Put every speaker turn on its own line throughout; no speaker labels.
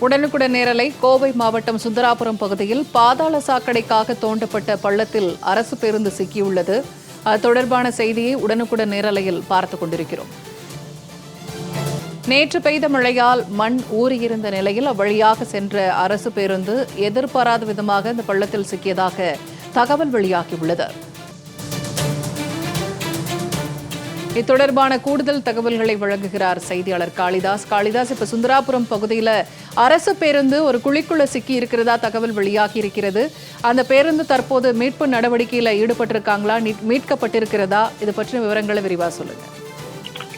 உடனுக்குடன் நேரலை கோவை மாவட்டம் சுந்தராபுரம் பகுதியில் பாதாள சாக்கடைக்காக தோண்டப்பட்ட பள்ளத்தில் அரசு பேருந்து சிக்கியுள்ளது. அது தொடர்பான செய்தியை உடனுக்குடன் நேரலையில் பார்த்துக் கொண்டிருக்கிறோம். நேற்று பெய்த மழையால் மண் ஊறியிருந்த நிலையில் அவ்வழியாக சென்ற அரசு பேருந்து எதிர்பாராத விதமாக இந்த பள்ளத்தில் சிக்கியதாக தகவல் வெளியாகியுள்ளது. இத்தொடர்பான கூடுதல் தகவல்களை வழங்குகிறார் செய்தியாளர் காளிதாஸ். காளிதாஸ் இப்ப சுந்தராபுரம் பகுதியில அரசு பேருந்து ஒரு குழிக்குள்ள சிக்கி இருக்கிறதா தகவல் வெளியாகி இருக்கிறது. அந்த பேருந்து தற்போது மீட்பு நடவடிக்கையில ஈடுபட்டிருக்காங்களா? மீட்கப்பட்டிருக்கிறதா? இது பற்றின விவரங்களை விரிவா சொல்லுங்க.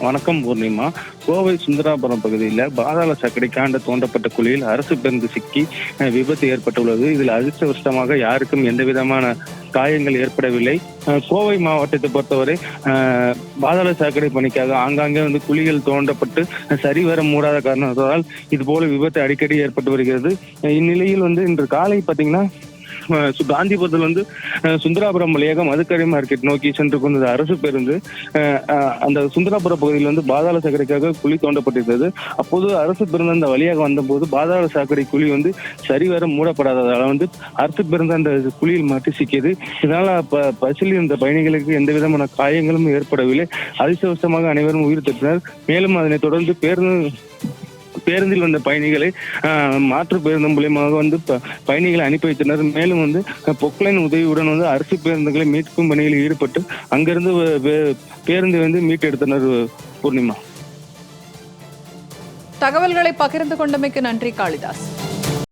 வணக்கம் பூர்ணிமா. கோவை சுந்தராபுரம் பகுதியில் பாதாள சாக்கடைக்காண்ட தோண்டப்பட்ட குழியில் அரசு பேருந்து சிக்கி அஹ், விபத்து ஏற்பட்டுள்ளது. இதில் அதிர்ஷ்டவசமாக யாருக்கும் எந்த விதமான காயங்கள் ஏற்படவில்லை. கோவை மாவட்டத்தை பொறுத்தவரை பாதாள சாக்கடை பணிக்காக ஆங்காங்கே வந்து குழிகள் தோண்டப்பட்டு சரிவர மூடாத காரணத்தால் இது போல விபத்து அடிக்கடி ஏற்பட்டு வருகிறது. இந்நிலையில் வந்து இன்று காலை பார்த்தீங்கன்னா காந்திபுரத்தில் வந்து சுந்தராபுரம் வழியாக மதுக்கரை மார்க்கெட் நோக்கி சென்று கொண்டது அரசு பேருந்து அஹ், அந்த சுந்தராபுரம் பகுதியில் வந்து பாதாள சாக்கடைக்காக குழி தோண்டப்பட்டிருந்தது. அப்போது அரசு பேருந்து அந்த வழியாக வந்தபோது பாதாள சாக்கடை குழி வந்து சரிவர மூடப்படாததால் வந்து அரசு பேருந்து அந்த குழியில் மாட்டி சிக்கியது. இதனால ப பஸ்ஸில் இருந்த பயணிகளுக்கு எந்த விதமான காயங்களும் ஏற்படவில்லை. அதிர்ஷ்டவசமாக அனைவரும் உயிர் தப்பினர். மேலும் அதனைத் தொடர்ந்து பேருந்து பேருந்தில் வந்த பயணிகளை மாற்று பேருந்து மூலியமாக வந்து ப- பயணிகளை அனுப்பி வைத்தனர். மேலும் வந்து பொக்லைன் உதவியுடன் வந்து அரசு பேருந்துகளை மீட்கும் பணியில் ஈடுபட்டு அங்கிருந்து பேருந்து வந்து மீட்டெடுத்தனர் பூர்ணிமா.
தகவல்களை பகிர்ந்து கொண்டமைக்கு நன்றி காளிதாஸ்.